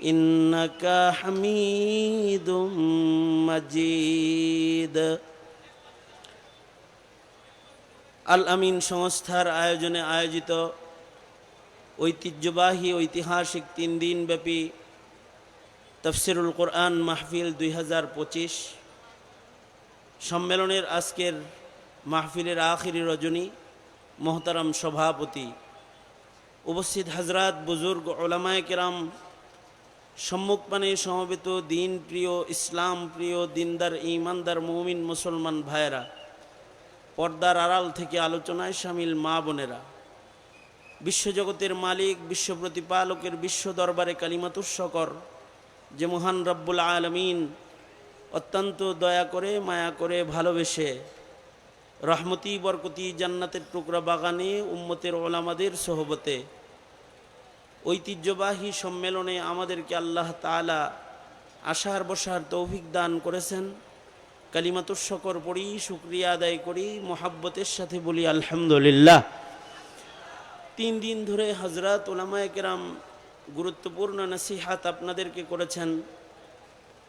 إنك حميد مجيد আল আমিন সংস্থার আয়োজনে আয়োজিত ঐতিহ্যবাহী ঐতিহাসিক তিন দিনব্যাপী তফসিরুল কোরআন মাহফিল দুই হাজার পঁচিশ সম্মেলনের আজকের মাহফিলের আখিরি রজনী মোহতারাম সভাপতি উপস্থিত হাজরাত বুজুর্গ ওলামায় কেরাম সম্মুখপানে সমবেত দিন প্রিয়, ইসলাম প্রিয়, দিনদার ইমানদার মৌমিন, মুসলমান ভাইয়েরা, পর্দার আড়াল থেকে আলোচনায় সামিল মা বোনেরা। বিশ্বজগতের মালিক, বিশ্ব প্রতিপালকের, বিশ্ব দরবারে কালিমাতুস্বকর যে মহান রব্বুল আলমিন অত্যন্ত দয়া করে, মায়া করে ভালোবেসে রহমতি, বরকতি, জান্নাতের টুকরা বাগানে উম্মতের ওলামাদের সহবতে ঐতিহ্যবাহী সম্মেলনে আমাদেরকে আল্লাহ তালা আশার বসার তৌফিক দান করেছেন। কালিমাতুস্বকর পড়ি, শুক্রিয়া আদায় করি, মোহাব্বতের সাথে বলি আলহামদুলিল্লাহ। তিন দিন ধরে হজরত ওলামায় কেরাম গুরুত্বপূর্ণ নসিহাত আপনাদেরকে করেছেন।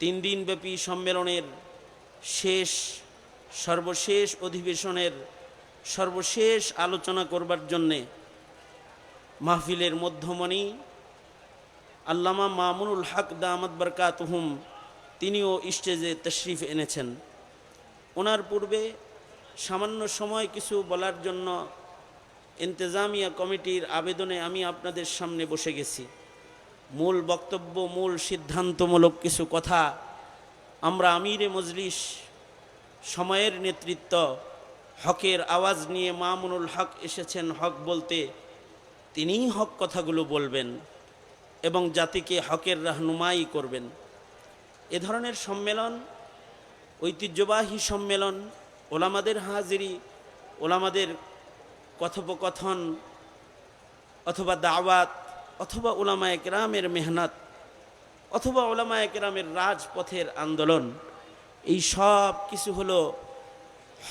তিন দিনব্যাপী সম্মেলনের শেষ, সর্বশেষ অধিবেশনের সর্বশেষ আলোচনা করবার জন্যে মাহফিলের মধ্যমণি আল্লামা মামুনুল হক দামদ বরকাতহুম, তিনিও স্টেজে তশরিফ এনেছেন। ওনার পূর্বে সামান্য সময় কিছু বলার জন্য ইন্তেজামিয়া কমিটির আবেদনে আমি আপনাদের সামনে বসে গেছি। মূল বক্তব্য, মূল সিদ্ধান্তমূলক কিছু কথা আমরা আমিরে মজলিস সময়ের নেতৃত্ব হকের আওয়াজ নিয়ে মামুনুল হক এসেছেন হক বলতে তিনিই হক কথাগুলো বলবেন এবং জাতিকে হকের রাহনুমাই করবেন। এ ধরনের সম্মেলন, ঐতিহ্যবাহী সম্মেলন, ওলামাদের হাজিরি, ওলামাদের কথোপকথন অথবা দাওয়াত অথবা ওলামা একরামের মেহনত অথবা ওলামা একরামের রাজপথের আন্দোলন, এই সব কিছু হলো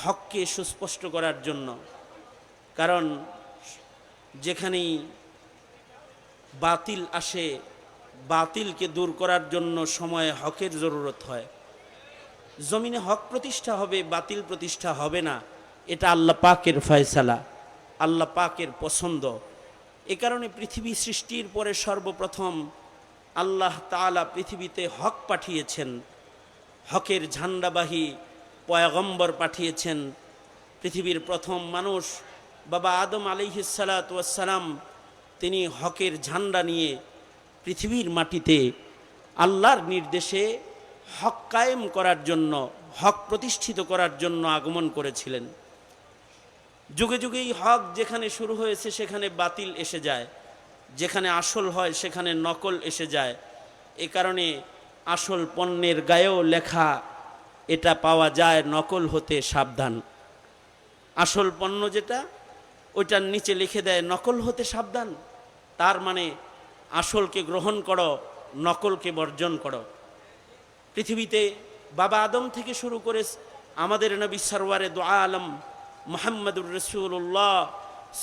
হককে সুস্পষ্ট করার জন্য। কারণ যেখানেই বাতিল আসে, বাতিলকে দূর করার জন্য সময়ে হকের জরুরত হয়। জমিনে হক প্রতিষ্ঠা হবে, বাতিল প্রতিষ্ঠা হবে না। এটা আল্লাহ পাকের ফয়সালা, আল্লাহ পাকের পছন্দ। এ কারণে পৃথিবী সৃষ্টির পরে সর্বপ্রথম আল্লাহ তালা পৃথিবীতে হক পাঠিয়েছেন। হকের ঝান্ডাবাহী পয়গম্বর পাঠিয়েছেন। পৃথিবীর প্রথম মানুষ বাবা আদম আলিহিসালাতাম তিনি হকের ঝান্ডা নিয়ে পৃথিবীর মাটিতে আল্লাহর নির্দেশে হক কায়েম করার জন্য, হক প্রতিষ্ঠিত করার জন্য আগমন করেছিলেন। যুগে যুগেই হক যেখানে শুরু হয়েছে সেখানে বাতিল এসে যায়, যেখানে আসল হয় সেখানে নকল এসে যায়। এ কারণে আসল পণ্যের গায়েও লেখা, এটা পাওয়া যায় নকল হতে সাবধান। আসল পণ্য যেটা ওইটার নিচে লিখে দেয়, নকল হতে সাবধান। তার মানে আসলকে গ্রহণ করো, নকলকে বর্জন করো। পৃথিবীতে বাবা আদম থেকে শুরু করে আমাদের নবী সরওয়ারে দোয়া আলম মোহাম্মদুর রসুল্লাহ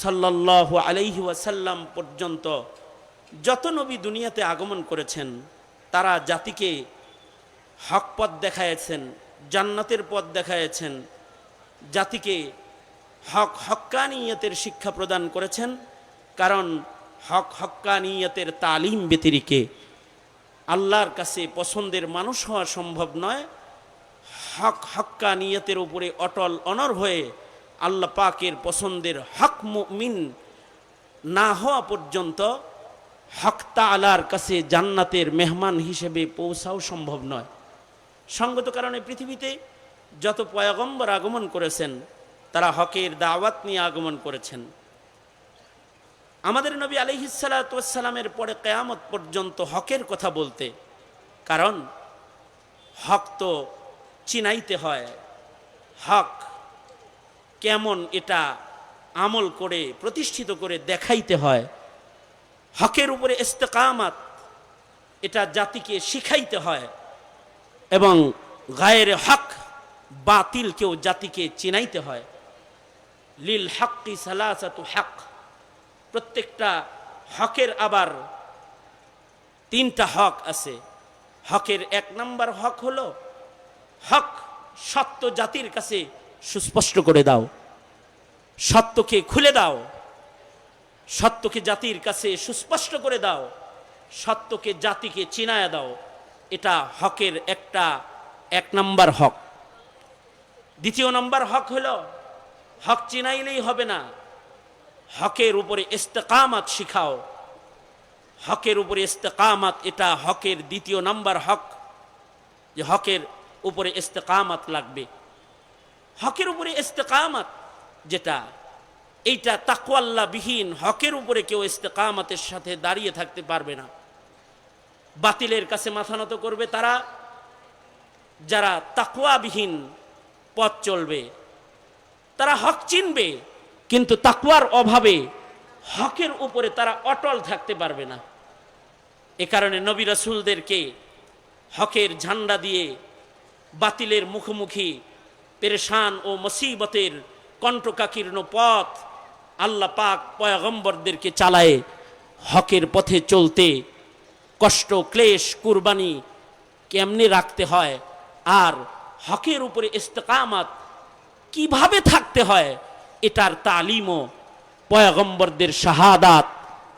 সাল্লাহ আলাইহি ওয়াসাল্লাম পর্যন্ত যত নবী দুনিয়াতে আগমন করেছেন, তারা জাতিকে হক পথ দেখায়েছেন জান্নাতের পথ দেখায়েছেন জাতিকে হক হক্কানিয়তের শিক্ষা প্রদান করেছেন, কারণ হক হক্কানিয়তের তালিম ব্যতিরিকে আল্লাহর কাছে পছন্দের মানুষ হওয়া সম্ভব নয়। হক হক্কা নিয়তের উপরে অটল অনর হয়ে আল্লাহ পাকের পছন্দের হক মুমিন না হওয়া পর্যন্ত হক তালার কাছে জান্নাতের মেহমান হিসেবে পৌঁছাও সম্ভব নয়। সঙ্গত কারণে পৃথিবীতে যত পয়াগম্বর আগমন করেছেন তারা হকের দাওয়াত নিয়ে আগমন করেছেন। আমাদের নবী আলিহিসালামের পরে কেয়ামত পর্যন্ত হকের কথা বলতে, কারণ হক তো চিনাইতে হয়। হক কেমন এটা আমল করে, প্রতিষ্ঠিত করে দেখাইতে হয়। হকের উপরে ইস্তেকামাত, এটা জাতিকে শিখাইতে হয় এবং গায়ের হক বাতিলকেও জাতিকে চিনাইতে হয়। লিল হকি সালাসাতু হক। প্রত্যেকটা হকের আবার তিনটা হক আছে। হকের এক নাম্বার হক হলো, হক সত্য জাতির কাছে সুস্পষ্ট করে দাও। সত্যকে খুলে দাও। সত্যকে জাতির কাছে সুস্পষ্ট করে দাও। সত্যকে জাতিকে চিনায়া দাও। এটা হকের একটা, এক নাম্বার হক। দ্বিতীয় নাম্বার হক হলো হক চিনাইলেই হবে না। হকের উপরে ইস্তেকামাত শিখাও। হকের উপরে ইস্তেকামাত, এটা হকের দ্বিতীয় নাম্বার হক। যে হকের উপরে ইস্তেকামাত লাগবে। হকের উপরে ইস্তেকামাত যেটা, এইটা তাকওয়াল্লা বিহীন। হকের উপরে কেউ ইস্তেকামাতের সাথে দাঁড়িয়ে থাকতে পারবে না। বাতিলের কাছে মাথা নত করবে তারা। যারা তাকওয়াবিহীন পথ চলবে তারা হক চিনবে, কিন্তু তাকওয়ার অভাবে হকের উপরে তারা অটল থাকতে পারবে না। এ কারণে নবী রাসূলদেরকে হকের ঝান্ডা দিয়ে বাতিলের মুখোমুখি, পেরেশান ও মুসিবতের কণ্ঠকাকীর্ণ পথ আল্লাহ পাক পয়গম্বরদেরকে চালায় হকের পথে চলতে। কষ্ট, ক্লেশ, কুরবানি কেমনে রাখতে হয়? আর হকের উপরে ইস্তেকামাত কীভাবে থাকতে হয়? এটার তালিমও পয়গম্বরদের শাহাদাত,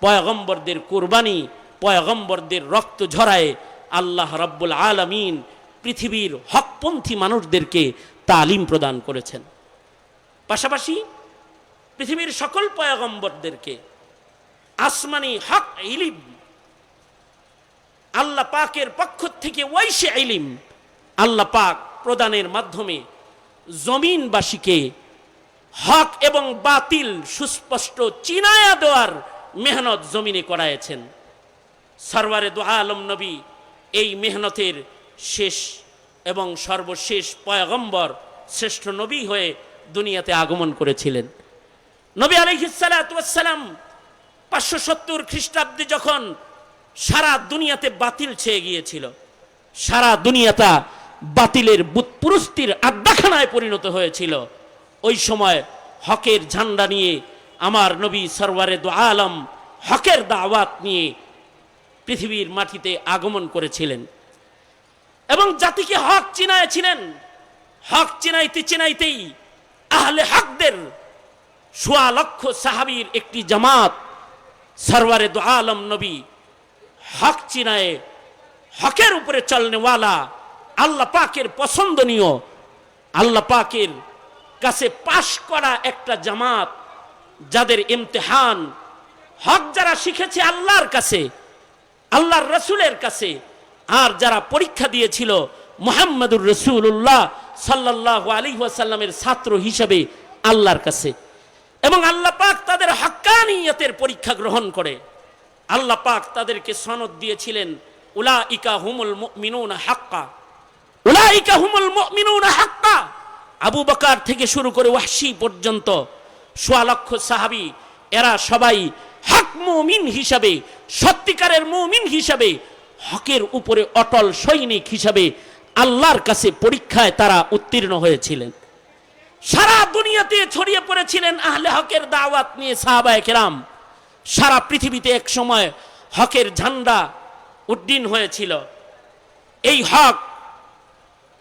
পয়গম্বরদের কুরবানি, পয়গম্বরদের রক্ত ঝরায় আল্লাহ রব্বুল আলমিন পৃথিবীর হকপন্থী মানুষদেরকে তালিম প্রদান করেছেন। পাশাপাশি পৃথিবীর সকল পয়গম্বরদেরকে আসমানি হক ইলিম, আল্লাহ পাকের পক্ষ থেকে ওয়াইশে ইলিম আল্লাহ পাক প্রদানের মাধ্যমে জমিনবাসীকে হক এবং বাতিল, সুস্পষ্ট চিনায়া দেওয়ার মেহনত জমিনে করায়েছেন। সরওয়ারে দোয়া আলম নবী এই মেহনতের শেষ এবং সর্বশেষ পয়গম্বর শ্রেষ্ঠ নবী হয়ে দুনিয়াতে আগমন করেছিলেন। নবী আলহিসাল্লাম পাঁচশো সত্তর খ্রিস্টাব্দে যখন সারা দুনিয়াতে বাতিল ছেয়ে গিয়েছিল, সারা দুনিয়াটা বাতিলের বুৎপুরস্তির আড্ডাখানায় পরিণত হয়েছিল। ওই সময় হকের ঝান্ডা নিয়ে আমার নবী সরওয়ারে দো আলম হকের দাওয়াত নিয়ে পৃথিবীর মাটিতে আগমন করেছিলেন। এবং জাতিকে হক চিনাইছিলেন হক চিনাইতে চিনাইতেই আহলে হকদের সোয়া লক্ষ সাহাবীর একটি জামাত সরওয়ারে দো আলম নবী হক চিনায়ে হকের উপরে চলনেওয়ালা আল্লাহ পাকের পছন্দনীয়, আল্লাহ পাকের কাছে পাশ করা একটা জামাত যাদের ইমতেহান, হক যারা শিখেছে আল্লাহর কাছে, আল্লাহর রসুলের কাছে, আর যারা পরীক্ষা দিয়েছিল মোহাম্মদুর রসুল্লাহ সাল্লাহ আলী ওয়াসাল্লামের ছাত্র হিসেবে আল্লাহর কাছে। এবং আল্লাহ পাক তাদের হাক্কানিয়তের পরীক্ষা গ্রহণ করে। আল্লাহ পাক তাদেরকে সনদ দিয়েছিলেন উলা ইকা হুমুল মিনুনা হাক্কা। উলা ইকা হুমুল মিনুনা হাক্কা। আবু বকার থেকে শুরু করে ওয়াসি পর্যন্ত সোয়া লক্ষ সাহাবি, এরা সবাই হক মুমিন হিসাবে, সত্যিকারের মুমিন হিসাবে, হকের উপরে অটল সৈনিক হিসাবে আল্লাহর কাছে পরীক্ষায় তারা উত্তীর্ণ হয়েছিলেন। সারা দুনিয়াতে ছড়িয়ে পড়েছিলেন আহলে হকের দাওয়াত নিয়ে সাহাবায়ে কেরাম। সারা পৃথিবীতে এক সময় হকের ঝান্ডা উড্ডীন হয়েছিল। এই হক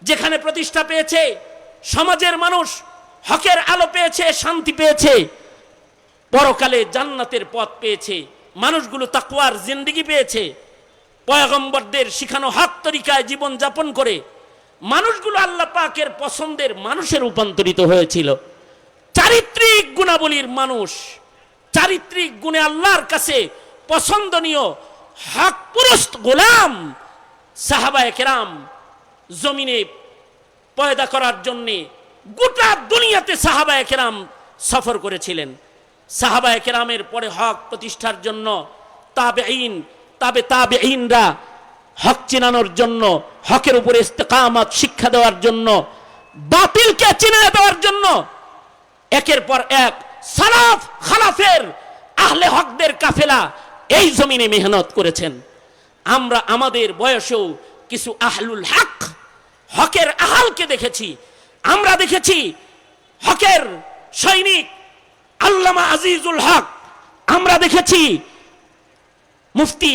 যেখানে প্রতিষ্ঠা পেয়েছে সমাজের মানুষ, হকের আলো পেয়েছে, শান্তি পেয়েছে, পরকালে জান্নাতের পথ পেয়েছে, মানুষগুলো তাকুয়ার জিন্দিগি পেয়েছে, পয়গম্বরদের শিখানো হক তরিকায় জীবন যাপন করে মানুষগুলো আল্লাহ পাকের পছন্দের মানুষে রূপান্তরিত হয়েছিল। চারিত্রিক গুণাবলীর মানুষ, চারিত্রিক গুণে আল্লাহর কাছে পছন্দনীয় হক পুরুষ গোলাম সাহাবায়ে কেরাম জমিনে পয়দা করার জন্যে গোটা দুনিয়াতে সাহাবায়ে কেরাম সফর করেছিলেন। সাহাবায়ে কেরামের পরে হক প্রতিষ্ঠার জন্য তাবে আইন তাবে তাবে আইনরা হক চেনানোর জন্য, হকের উপরে ইস্তেকামত শিক্ষা দেওয়ার জন্য, বাতিলকে চিনে দেওয়ার জন্য একের পর এক সালাফ খালাফের আহলে হকদের কাফেলা এই জমিনে মেহনত করেছেন। আমরা, আমাদের বয়সেও কিছু আহলুল হক হকের আহালকে দেখেছি। আমরা দেখেছি হকের সৈনিক আল্লামা আজিজুল হক। আমরা দেখেছি মুফতি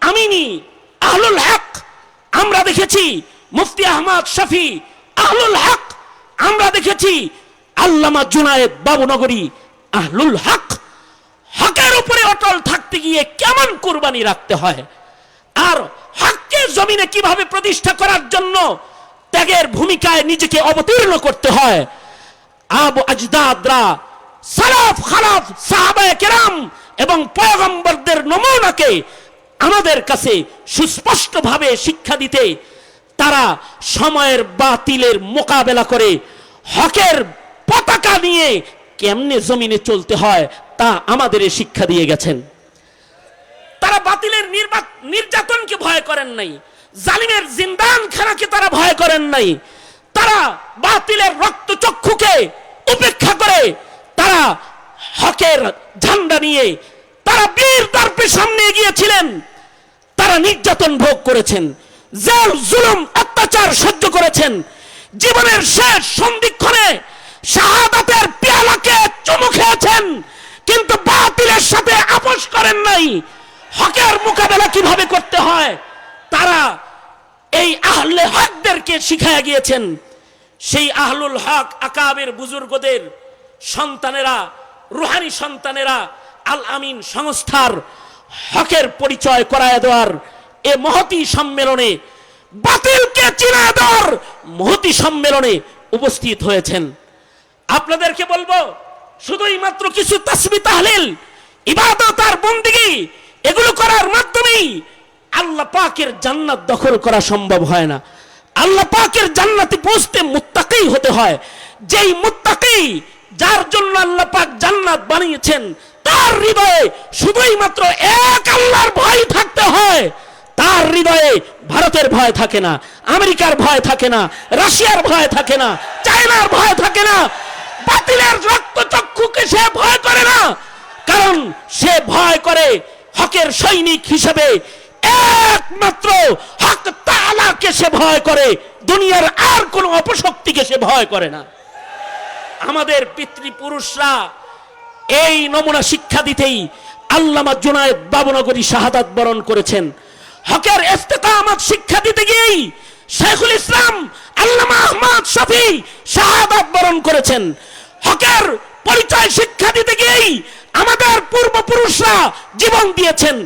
আমিনী আহলুল হক। আমরা দেখেছি মুফতি আহমদ শফি আহলুল হক। আমরা দেখেছি আল্লামা জুনায়েদ বাবুনগরী আহলুল হক। হকের উপরে অটল থাকতে গিয়ে কেমন কুরবানি রাখতে হয়? আর হককে জমিনে কীভাবে প্রতিষ্ঠা করার জন্য ত্যাগের ভূমিকায় নিজেকে অবতীর্ণ করতে হয়। আবু আজদাদরা সালাফ খালাফ সাহাবায়ে কেরাম এবং পয়গম্বরদের নমুনাকে আমাদের কাছে সুস্পষ্টভাবে শিক্ষা দিতে তারা সময়ের বাতিলের মোকাবেলা করে হকের পতাকা নিয়ে কেমনে জমিনে চলতে হয় তা আমাদের শিক্ষা দিয়ে গেছেন। তারা বাতিলের নির্বাক নির্যাতনকে ভয় করেন নাই। জালিমের জিন্দান খানাকে তারা ভয় করেন নাই। তারা বাতিলের রক্তচক্ষুকে উপেক্ষা করে তারা হকের ঝান্ডা নিয়ে তারা বীর দর্পে সামনে গিয়েছিলেন তারা নির্যাতন ভোগ করেছেন, জেল, জুলুম, অত্যাচার সহ্য করেছেন। জীবনের শেষ সন্ধিক্ষণে শাহাদাতের পেয়ালাকে চুমু খেয়েছেন, কিন্তু বাতিলের সাথে আপোষ করেন নাই। হকের মোকাবেলা কীভাবে করতে হয়? তারা এই আহলে হকদেরকে শিখায়া গিয়েছেন। সেই আহলুল হক আকাবের বুজুর্গদের সন্তানেরা, রুহানি সন্তানেরা, আল আমিন সংস্থার হকের পরিচয় করায় দেওয়ার এ মহতি সম্মেলনে বাতিলকে চিনা দেওয়ার মহতি সম্মেলনে উপস্থিত হয়েছেন। আপনাদেরকে বলব, শুধুই মাত্র কিছু তাসবি তাহলিল, ইবাদত আর বন্দিগি, এগুলো করার মাধ্যমেই আল্লাহ পাকের জান্নাত দখল করা সম্ভব হয় না। আল্লাহ পাকের জান্নাতে পৌঁছতে মুত্তাকি হতে হয়। যেই মুত্তাকি, যার জন্য আল্লাহ পাক জান্নাত বানিয়েছেন, তার হৃদয়ে শুধুই মাত্র এক আল্লাহর ভয় থাকতে হয়। তার হৃদয়ে ভারতের ভয় থাকে না, আমেরিকার ভয় থাকে না, রাশিয়ার ভয় থাকে না, চায়নার ভয় থাকে না। বাতিলের রক্ত চক্ষুকে সে ভয় করে না। কারণ সে ভয় করে হকের সৈনিক হিসেবে একমাত্র হক তালাকে সে ভয় করে। দুনিয়ার আর কোনো অপশক্তিকে সে ভয় করে না। আমাদের পিতৃপুরুষরা এই নমুনা শিক্ষা দিতেই আল্লামা জুনায়েদ বাবুনগরী শাহাদাত বরণ করেছেন। হকের ইস্তেকামত শিক্ষা দিতে গিয়েই শেখুল ইসলাম, আল্লামা আহমদ শফি শাহাদাত বরণ করেছেন। হকের পরিচয় শিক্ষা দিতে গিয়েই আমাদের পূর্বপুরুষরা জীবন দিয়েছেন।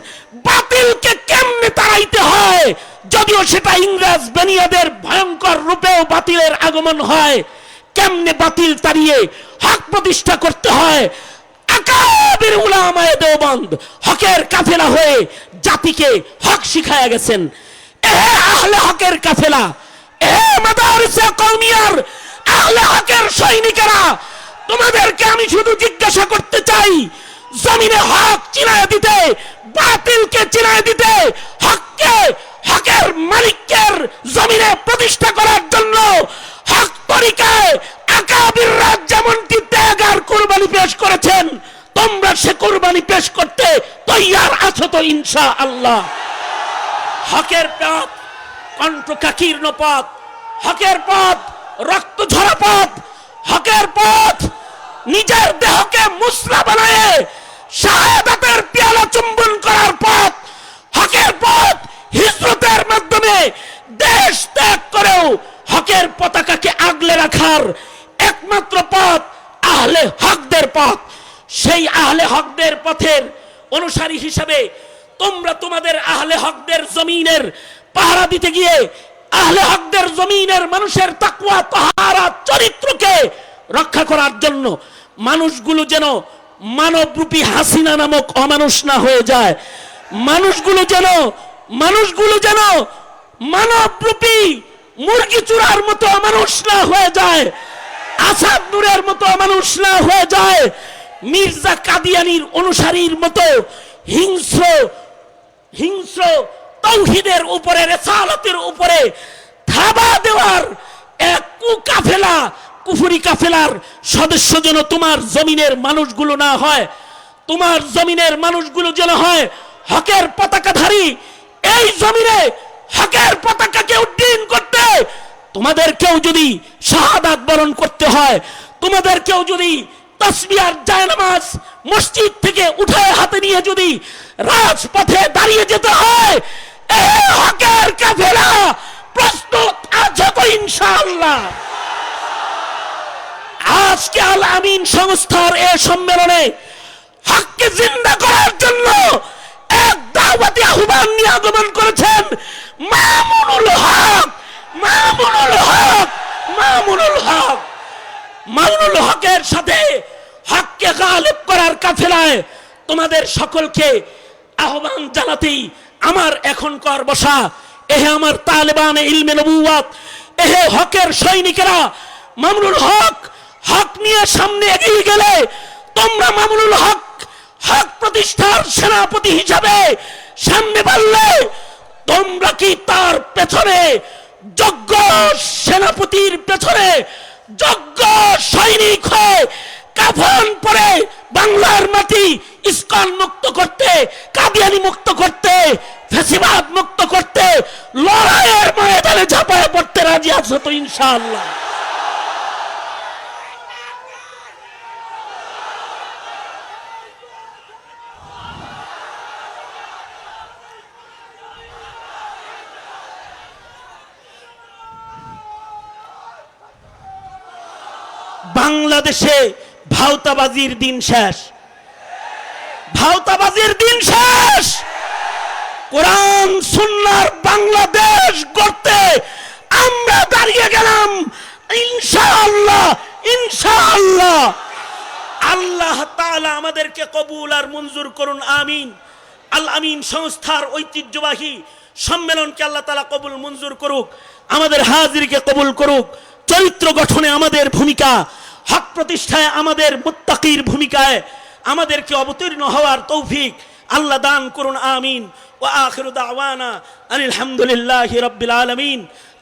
বাতিলকে কেমনে তাড়াইতে হয়? যদিও সেটা ইংরেজ বেনিয়াদের ভয়ঙ্কর রূপেও বাতিলের আগমন হয়, কেমনে বাতিল তাড়িয়ে হক প্রতিষ্ঠা করতে হয়? দেওবন্দ হকের কাফেলা হয়ে জাতিকে হক শিখায়া গেছেন। এ আহলে হকের কাফেলা, এ মাদারিসে কওমিয়ার আহলে হকের সৈনিকেরা, তোমাদেরকে আমি শুধু জিজ্ঞাসা করতে চাই, জমিনে হক চিনায় দিতে বাতিলকে চিনায় দিতে হককে, হকের মালিকের জমিনে প্রতিষ্ঠা করার জন্য হক তরিকায় আকাবির রাজ যেমনটি ত্যাগ আর কোরবানি পেশ করেছেন, তোমরা সে কোরবানি পেশ করতে তৈয়ার আছো তো ইনশা আল্লাহ হকের পথ, কণ্ঠকাকীর্ণ পথ, হকের পথ, রক্ত ঝরা পথ, হকের পথ, নিজের দেহকে মুসলা বানায় শাহাদাতের পেয়ালা চুম্বন করার পথ, হকের পথ হিজরতের মাধ্যমে দেশ ত্যাগ করেও হকের পতাকাকে আগলে রাখার একমাত্র পথ আহলে হকদের পথ। সেই আহলে হকদের পথের অনুসারী হিসাবে তোমরা তোমাদের আহলে হকদের জমিনের পাহারা দিতে গিয়ে আহলে হকদের জমিনের মানুষের তাকওয়া তাহারা চরিত্রকে রক্ষা করার জন্য মানুষগুলো যেন মানবরূপী হাসিনা নামক অমানুষ না হয়ে যায়। মানুষগুলো যেন মানুষগুলো যেন মানবরূপী মুরগি চূড়ার মতো অমানুষ না হয়ে যায়, আসাদ নূরের মতো মানুষ না হয়ে যায়, মির্জা কাদিয়ানির অনুসারীর মতো হিংস্র হিংস্র তৌহিদের উপরে, রেসালতের উপরে থাবা দেওয়ার এক কুকাফেলা কুফুরি কাফেলার সদস্য যেন তোমার জমিনের মানুষগুলো না হয়, তোমার জমিনের মানুষগুলো যেন হয় হকের পতাকাধারী। এই জমিনে হকের পতাকাকে উড্ডীন করতে তোমাদের কেউ যদি শাহাদাত বরণ করতে হয় তোমাদের কেউ যদি তসবিয়ার জায়নামাজ মসজিদ থেকে উঠে হাতে নিয়ে যদি রাজপথে দাঁড়িয়ে যেতে হয় এ হকের কাফেলা প্রস্তুত আছে তো ইনশাআল্লাহ। আজকে আল আমিন সংস্থার এ সম্মেলনে হককে জিন্দা করার জন্য এক দাওয়াতি আহ্বান নিয়ে আগমন করেছেন মামুনুল হক মামুনুল হক মামুনুল হক। মামুনুল হকের সাথে হককে গালিব করার কাফেলায় তোমাদের সকলকে আহ্বান জানাতেই আমার এখনকার বসা। এহে আমার তালেবান ইলমে নবুয়াত এহে হকের সৈনিকেরা মামুনুল হক হক নিয়ে সামনে এগিয়ে গেলে তোমরা মামুনুল হক হক প্রতিষ্ঠার সেনাপতি হিসাবে সামনে বাড়লে তোমরা কি তার পেছনে যোগ্য সেনাপতির পেছনে যোগ্য সৈনিক হয়ে কাফন পরে বাংলার মাটি ইস্কন মুক্ত করতে, কাদিয়ানি মুক্ত করতে, ফেসিবাদ মুক্ত করতে, লড়াইয়ের ময়দানে ঝাঁপায় পড়তে রাজি আছো তো ইনশাআল্লাহ? বাংলাদেশে ভাওতাবাজির দিন শেষ। ভাওতাবাজির দিন শেষ! কোরআন, সুন্নার বাংলাদেশ গড়তে আমরা দাঁড়িয়ে গেলাম, ইনশাআল্লাহ ইনশাআল্লাহ। আল্লাহ তাআলা আমাদেরকে কবুল আর মঞ্জুর করুন, আমিন। আল আমিন সংস্থার ঐতিহ্যবাহী সম্মেলনকে আল্লাহ তাআলা কবুল, মঞ্জুর করুক, আমাদের হাজিরকে কবুল করুক। চরিত্র গঠনে আমাদের ভূমিকা হক প্রতিষ্ঠায় আমাদের মুত্তাকির ভূমিকায় আমাদেরকে অবতীর্ণ হওয়ার তৌফিক আল্লাহ দান করুন, আমিন। ও আখিরু দাওয়ানা আনিল হামদুলিল্লাহি রাব্বিল আলামিন।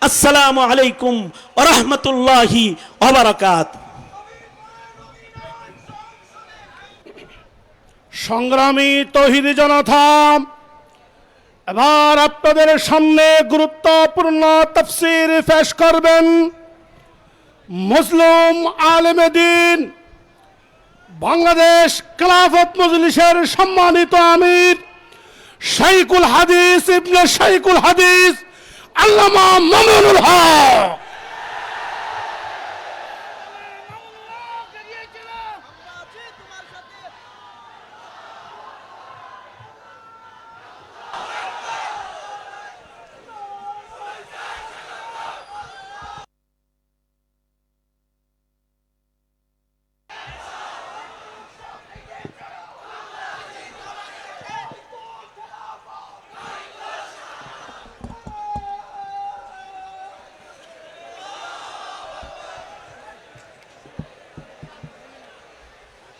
আসসালামু আলাইকুম ওয়া রাহমাতুল্লাহি ওয়া বারাকাতুহু সংগ্রামী তহিদ জনতা, এবার আপনাদের সামনে গুরুত্বপূর্ণ তফসির পেশ করবেন। মুসলিম আলেমেদিন বাংলাদেশ খেলাফত মজলিসের সম্মানিত আমির শাইকুল হাদিস ইবনে শাইকুল হাদিস আল্লামা মামুনুল হক।